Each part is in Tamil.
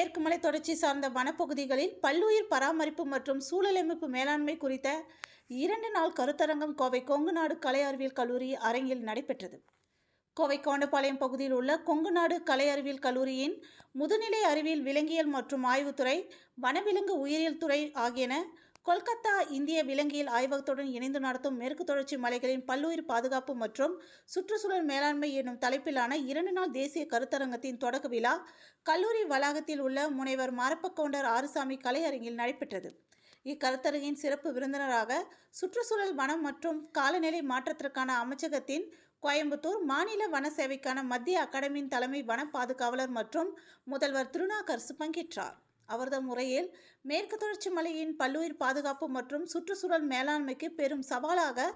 மேற்கு மலை தொடர்ச்சி சார்ந்த வனப்பகுதிகளில் பல்லுயிர் பராமரிப்பு மற்றும் சூழலமைப்பு மேலாண்மை குறித்த இரண்டு நாள் கருத்தரங்கம் கோவை கொங்குநாடு கலை அறிவியல் கல்லூரி அரங்கில் நடைபெற்றது. கோவை கோண்டபாளையம் பகுதியில் உள்ள கொங்குநாடு கலை அறிவியல் கல்லூரியின் முதுநிலை அறிவியல் விலங்கியல் மற்றும் ஆய்வுத்துறை வனவிலங்கு உயிரியல் துறை ஆகியன கொல்கத்தா இந்திய விலங்கியல் ஆய்வகத்துடன் இணைந்து நடத்தும் மேற்கு தொடர்ச்சி மலைகளின் பல்லுயிர் பாதுகாப்பு மற்றும் சுற்றுச்சூழல் மேலாண்மை என்னும் தலைப்பிலான இரண்டு நாள் தேசிய கருத்தரங்கத்தின் தொடக்க விழா கல்லூரி வளாகத்தில் உள்ள முனைவர் மாரப்பக்கவுண்டர் ஆறுசாமி கலையரங்கில் நடைபெற்றது. இக்கருத்தரங்கின் சிறப்பு விருந்தினராக சுற்றுச்சூழல் வனம் மற்றும் காலநிலை மாற்றத்திற்கான அமைச்சகத்தின் கோயம்புத்தூர் மாநில வன சேவைக்கான மத்திய அகாடமியின் தலைமை வன பாதுகாவலர் மற்றும் முதல்வர் திருநாகர்சு பங்கேற்றார். அவரது முறையில் மேற்கு தொடர்ச்சி மலையின் பல்லுயிர் பாதுகாப்பு மற்றும் சுற்றுச்சூழல் மேலாண்மைக்கு பெரும் சவாலாக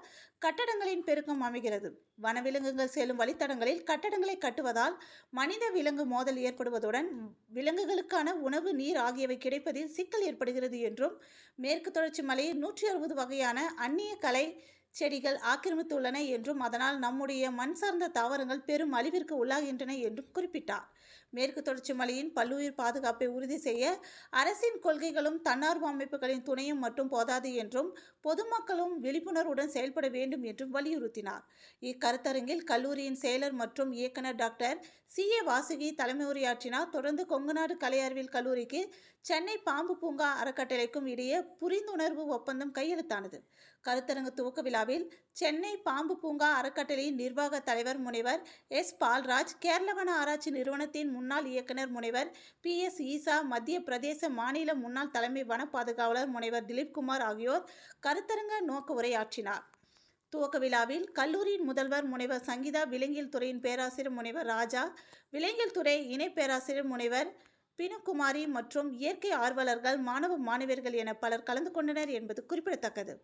கட்டடங்களின் பெருக்கம் அமைகிறது. வனவிலங்குகள் செல்லும் வழித்தடங்களில் கட்டடங்களை கட்டுவதால் மனித விலங்கு மோதல் ஏற்படுவதுடன் விலங்குகளுக்கான உணவு நீர் ஆகியவை கிடைப்பதில் சிக்கல் ஏற்படுகிறது என்றும் மேற்கு தொடர்ச்சி மலையில் நூற்றி அறுபது வகையான அந்நிய கலை செடிகள் ஆக்கிரமித்துள்ளன என்றும் அதனால் நம்முடைய மண் சார்ந்த தாவரங்கள் பெரும் அழிவிற்கு உள்ளாகின்றன என்றும் குறிப்பிட்டார். மேற்கு தொடர்ச்சி மலையின் பல்லுயிர் பாதுகாப்பை உறுதி செய்ய அரசின் கொள்கைகளும் தன்னார்வ அமைப்புகளின் துணையும் மட்டும் போதாது என்றும் பொதுமக்களும் விழிப்புணர்வுடன் செயல்பட வேண்டும் என்றும் வலியுறுத்தினார். இக்கருத்தரங்கில் கல்லூரியின் செயலர் மற்றும் இயக்குனர் டாக்டர் சி. ஏ. வாசுகி தலைமை உரையாற்றினார் தொடர்ந்து கொங்குநாடு கலை அறிவியல் கல்லூரிக்கு சென்னை பாம்பு பூங்கா அறக்கட்டளைக்கும் இடையே புரிந்துணர்வு ஒப்பந்தம் கையெழுத்தானது. கருத்தரங்கு துவக்க விழாவில் சென்னை பாம்பு பூங்கா அறக்கட்டளையின் நிர்வாக தலைவர் முனைவர் எஸ். பால்ராஜ் கேரளவன ஆராய்ச்சி நிறுவனத்தின் முன்னாள் இயக்குனர் முனைவர் பி. எஸ். ஈசா மத்திய பிரதேச மாநில முன்னாள் தலைமை வன பாதுகாவலர் முனைவர் திலீப்குமார் ஆகியோர் கருத்தரங்க நோக்க உரையாற்றினார். துவக்க விழாவில் கல்லூரியின் முதல்வர் முனைவர் சங்கீதா விலங்கியல் துறையின் பேராசிரியர் முனைவர் ராஜா விலங்கியல் துறை இணை பேராசிரியர் முனைவர் பினுகுமாரி மற்றும் இயற்கை ஆர்வலர்கள் மாணவ மாணவியர்கள் என பலர் கலந்து கொண்டனர் என்பது குறிப்பிடத்தக்கது.